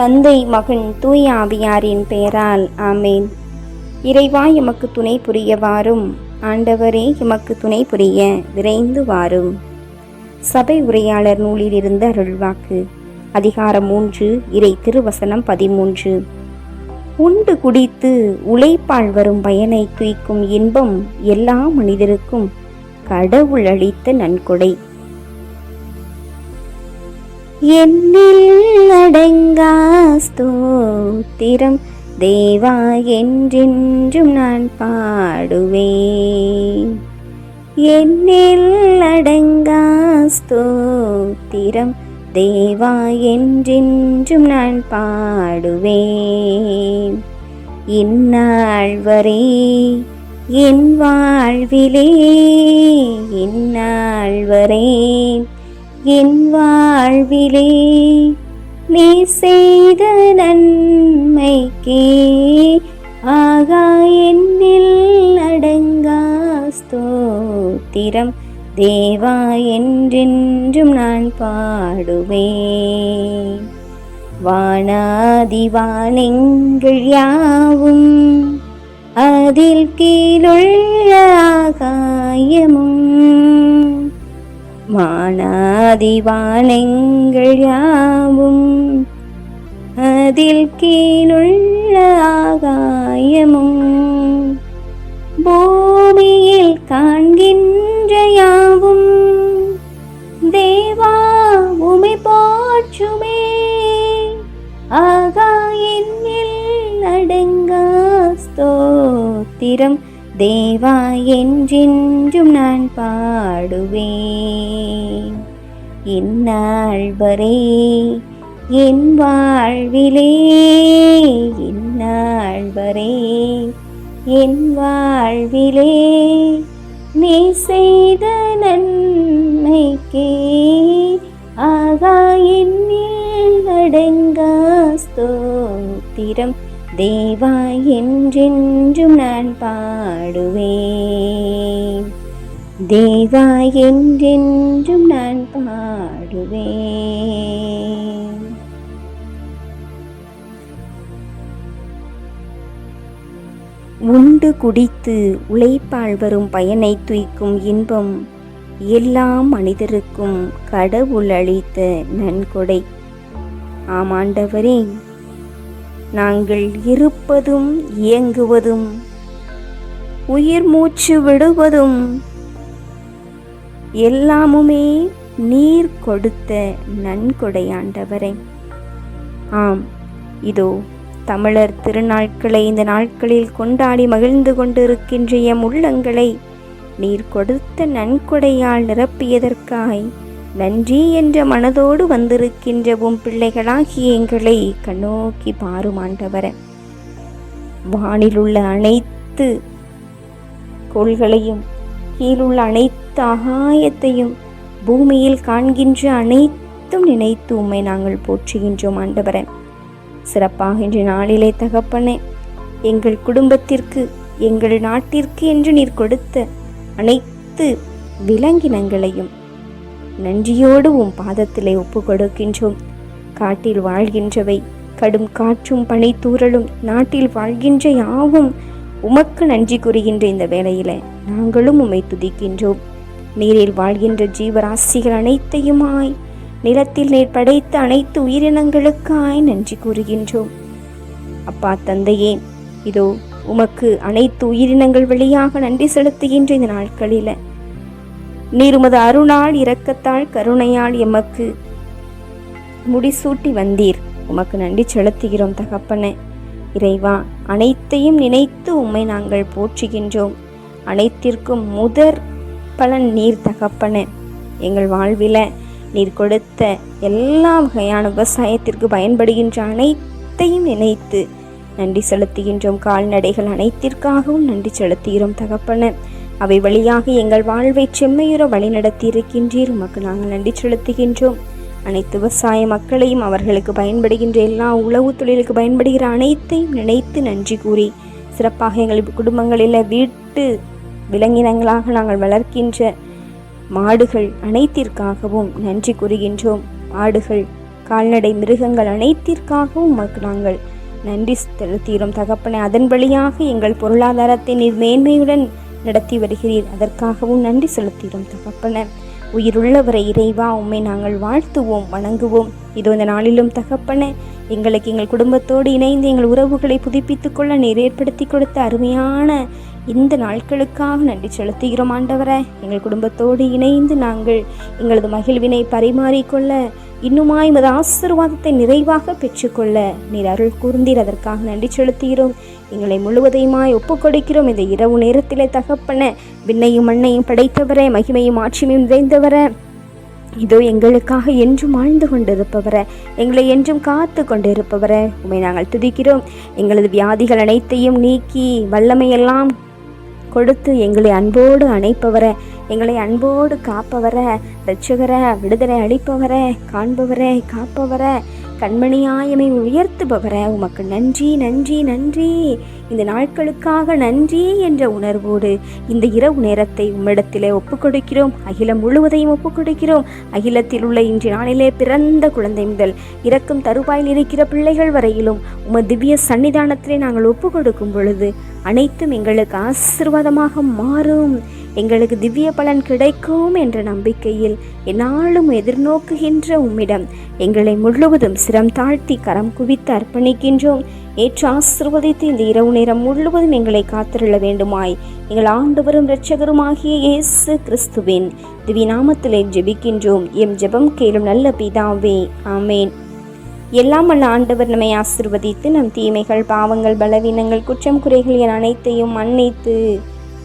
தந்தை மகன் தூய ஆவியாரின் பெயரால் ஆமேன். இறைவா எமக்கு துணை புரிய வாரும். ஆண்டவரே எமக்கு துணை புரிய விரைந்து வாரும். சபை உரையாளர் நூலிலிருந்து அருள்வாக்கு அதிகாரம் மூன்று இறை திருவசனம் பதிமூன்று. உண்டு குடித்து உழைப்பால் வரும் பயனை துய்க்கும் இன்பம் எல்லா மனிதருக்கும் கடவுள் அளித்த நன்கொடை. என்னில் அடங்கா ஸ்தோத்திரம் தேவா என்றென்றும் நான் பாடுவேன் என்னில் அடங்கா ஸ்தோத்திரம் தேவா என்றென்றும் நான் பாடுவேன் இந்நாள் வரை என் வாழ்விலே இந்நாள் வரை என் வாழ்விலே நீ செய்த நன்மைக்கே ஆகா என்னில் அடங்கா ஸ்தோத்திரம். தேவா என்றென்றும் நான் பாடுவேன். வானாதிவானெங்கள் யாவும் அதில் கீழுள்ள ஆகாயமும் வானாதிவானங்கள் யாவும் அதில் கீழுள்ள ஆகாயமும் பூமியில் காண்கின்ற யாவும் தேவா உமை போற்றுமே. ஆகாயின் அடங்கா ஸ்தோத்திரம். தேவா என்றென்றும் நான் பாடுவேன். இந்நாள் வரை என் வாழ்விலே இந்நாள் வரை என் வாழ்விலே நீ செய்த நன்மைக்கே ஆகா என்னில் அடங்கா ஸ்தோத்திரம். தேவா என்றென்றும் நான் பாடுவேன். தேவா என்றென்றும் நான் பாடுவேன். உண்டு குடித்து உழைப்பால் வரும் பயனை துய்க்கும் இன்பம் எல்லா மனிதருக்கும் கடவுள் அளித்த நன்கொடை. ஆமாண்டவரே நாங்கள் இருப்பதும் இயங்குவதும் உயிர் மூச்சு விடுவதும் எல்லாமுமே நீர் கொடுத்த நன்கொடையாண்டவரே. ஆம் இதோ தமிழர் திருநாட்களை இந்த நாட்களில் கொண்டாடி மகிழ்ந்து கொண்டிருக்கின்ற எம் உள்ளங்களை நீர் கொடுத்த நன்கொடையால் நிரப்பியதற்காய் நன்றி என்ற மனதோடு வந்திருக்கின்ற உம் பிள்ளைகளாகி எங்களை கண்ணோக்கி பாருமாண்டவர வானிலுள்ள அனைத்து கோள்களையும் கீழுள்ள அனைத்து ஆகாயத்தையும் பூமியில் காண்கின்ற அனைத்தும் நினைத்து உம்மை நாங்கள் போற்றுகின்றோம் ஆண்டவரே. சிறப்பாக இன்று நாளிலே தகப்பனே எங்கள் குடும்பத்திற்கு எங்கள் நாட்டிற்கு என்று நீர் கொடுத்த அனைத்து விலங்கினங்களையும் நன்றியோடு உம் பாதத்திலே ஒப்பு கொடுக்கின்றோம் காட்டில் வாழ்கின்றவை கடும் காற்றும் பனித்தூறலும் நாட்டில் வாழ்கின்ற யாவும் உமக்கு நன்றி கூறுகின்ற இந்த வேளையில நாங்களும் உம்மை துதிக்கின்றோம். நீரில் வாழ்கின்ற ஜீவராசிகள் அனைத்தையுமாய் நிலத்தில் நீர் படைத்த அனைத்து உயிரினங்களுக்காய் நன்றி கூறுகின்றோம். அப்பா தந்தையே இதோ உமக்கு அனைத்து உயிரினங்கள் வழியாக நன்றி செலுத்துகின்ற இந்த நாட்களில நீருமது அருணால் இரக்கத்தால் கருணையால் எமக்கு முடிசூட்டி வந்தீர். உமக்கு நன்றி செலுத்துகிறோம் தகப்பனே. இறைவா அனைத்தையும் நினைத்து உம்மை நாங்கள் போற்றுகின்றோம். அனைத்திற்கும் முதற் பலன் நீர் தகப்பனே. எங்கள் வாழ்வில நீர் கொடுத்த எல்லா வகையான விவசாயத்திற்கு பயன்படுகின்ற அனைத்தையும் நினைத்து நன்றி செலுத்துகின்றோம். கால்நடைகள் அனைத்திற்காகவும் நன்றி செலுத்துகிறோம் தகப்பன. அவை வழியாக எங்கள் வாழ்வை செம்மையுற வழிநடத்தி இருக்கின்றீர் உமக்கு நாங்கள் நன்றி செலுத்துகின்றோம். அனைத்து விவசாய மக்களையும் அவர்களுக்கு பயன்படுகின்ற எல்லா உழவு தொழிலுக்கு பயன்படுகிற அனைத்தையும் நினைத்து நன்றி கூறி சிறப்பாக எங்கள் குடும்பங்களில் வீட்டு விலங்கினங்களாக நாங்கள் வளர்க்கின்ற மாடுகள் அனைத்திற்காகவும் நன்றி கூறுகின்றோம். ஆடுகள் கால்நடை மிருகங்கள் அனைத்திற்காகவும் உமக்கு நாங்கள் நன்றி செலுத்துகிறோம். தகப்பனை அதன் வழியாக எங்கள் பொருளாதாரத்தை நீர் மேன்மையுடன் நடத்தி வருகிறீர். அதற்காகவும் நன்றி செலுத்துகிறோம் தகப்பன. உயிருள்ளவரை இறைவா உம்மை நாங்கள் வாழ்த்துவோம் வணங்குவோம். இதோ இந்த நாளிலும் தகப்பன எங்களுக்கு எங்கள் குடும்பத்தோடு இணைந்து எங்கள் உறவுகளை புதுப்பித்துக்கொள்ள நீர் ஏற்படுத்தி கொடுத்த அருமையான இந்த நாட்களுக்காக நன்றி செலுத்துகிறோம் ஆண்டவரே. எங்கள் குடும்பத்தோடு இணைந்து நாங்கள் எங்களது மகிழ்வினை பரிமாறிக்கொள்ள இன்னுமாய் மது ஆசீர்வாதத்தை நிறைவாக பெற்றுக்கொள்ள நீர் அருள் கூர்ந்தீர். அதற்காக நன்றி செலுத்துகிறோம். எங்களை முழுவதையுமாய் ஒப்புக்கொடுக்கிறோம். இந்த இரவு நேரத்திலே தகப்பன விண்ணையும் மண்ணையும் படைத்தவரே மகிமையும் ஆட்சியும் நிறைந்தவரே. இதோ எங்களுக்காக என்றும் வாழ்ந்து கொண்டிருப்பவரே எங்களை என்றும் காத்து கொண்டிருப்பவரே. உண்மை நாங்கள் துதிக்கிறோம். எங்களது வியாதிகள் அனைத்தையும் நீக்கி வல்லமையெல்லாம் கொடுத்து எங்களை அன்போடு அணைப்பவரே எங்களை அன்போடு காப்பவரே இரட்சகரே விடுதலை அளிப்பவரே காண்பவரே காப்பவரே. கண்மணியாயமை உயர்த்துபவரே உமக்கு நன்றி நன்றி நன்றி. இந்த நாட்களுக்காக நன்றி என்ற உணர்வோடு இந்த இரவு நேரத்தை உம்மிடத்திலே ஒப்புக்கொடுக்கிறோம். அகிலம் முழுவதையும் ஒப்புக்கொடுக்கிறோம். அகிலத்தில் உள்ள இன்று நாளிலே பிறந்த குழந்தை முதல் இறக்கும் தருவாயில் இருக்கிற பிள்ளைகள் வரையிலும் உம திவ்ய சன்னிதானத்திலே நாங்கள் ஒப்புக்கொடுக்கும் பொழுது அனைத்தும் எங்களுக்கு ஆசீர்வாதமாக மாறும். எங்களுக்கு திவ்ய பலன் கிடைக்கும் என்ற நம்பிக்கையில் என்னாலும் எதிர்நோக்குகின்ற உம்மிடம் எங்களை முழுவதும் சிரம் தாழ்த்தி கரம் குவித்து அர்ப்பணிக்கின்றோம். ஏற்று ஆசிர்வதித்து இந்த இரவு நேரம் முழுவதும் எங்களை காத்திருள்ள வேண்டுமாய். எங்கள் ஆண்டவரும் இரட்சகருமாகிய இயேசு கிறிஸ்துவின் திவ்ய நாமத்திலே ஜெபிக்கின்றோம். எம் ஜெபம் கேளும் நல்ல பிதாவே ஆமேன். எல்லாம் வல்ல ஆண்டவர் நம்மை ஆசிர்வதித்து நம் தீமைகள் பாவங்கள் பலவீனங்கள் குற்றம் குறைகள் என அனைத்தையும் மன்னித்து